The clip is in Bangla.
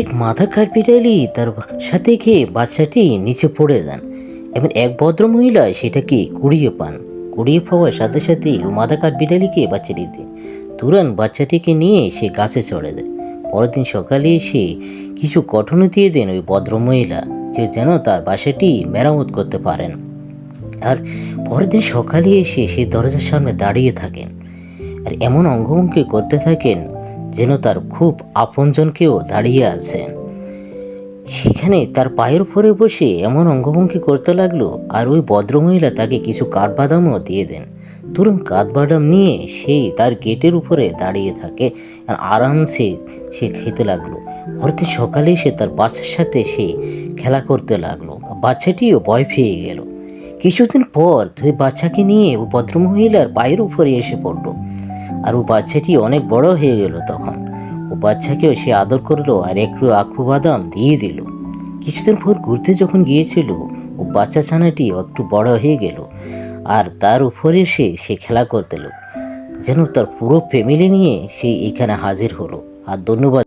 ঠিক মাথা কার্পিটালি তার সাথে খেয়ে বাচ্চাটি নিচে পড়ে যান। এবং এক ভদ্র মহিলা সেটাকে কুড়িয়ে পান। কুড়িয়ে পাওয়ার সাথে সাথেই ও মাথা কাঠবিড়ালিকে বাচ্চাটি দেয় তুরন্ত বাচ্চাটিকে নিয়ে সে গাছে চড়ে যায়। পরের দিন সকালে এসে কিছু গঠনও দিয়ে দেন ওই ভদ্রমহিলা যে যেন তার বাসাটি মেরামত করতে পারেন। আর পরের দিন সকালে এসে সে দরজার সামনে দাঁড়িয়ে থাকেন। আর এমন অঙ্গভঙ্গি করতে থাকেন যেন তার খুব আপনজনকেও দাঁড়িয়ে আছেন সেখানে তার পায়ের উপরে বসে এমন অঙ্গভঙ্গি করতে লাগল আর ওই ভদ্রমহিলা তাকে কিছু কাঠবাদামও দিয়ে দেন। ধরুন কাঠবাদাম নিয়ে সেই তার গেটের উপরে দাঁড়িয়ে থাকে আর আরামসে সে খেতে লাগল। পরদিন সকালে এসে তার বাচ্চার সাথে সে খেলা করতে লাগল। বাচ্চাটিও ভয় পেয়ে গেল। কিছুদিন পর ওই বাচ্চাকে নিয়ে ভদ্রমহিলার পায়ের উপরে এসে পড়ল। আর ও বাচ্চাটি অনেক বড় হয়ে গেল তখন। ও বাচ্চাকেও সে আদর করল আর একটু আখরু বাদাম দিয়ে দিল। কিছুদিন পর ঘুরতে যখন গিয়েছিল ও বাচ্চা ছানাটি একটু বড় হয়ে গেল আর তার উপরে সে সে খেলা করতে যেন তার পুরো ফ্যামিলি নিয়ে সে এখানে হাজির হলো। আর ধন্যবাদ।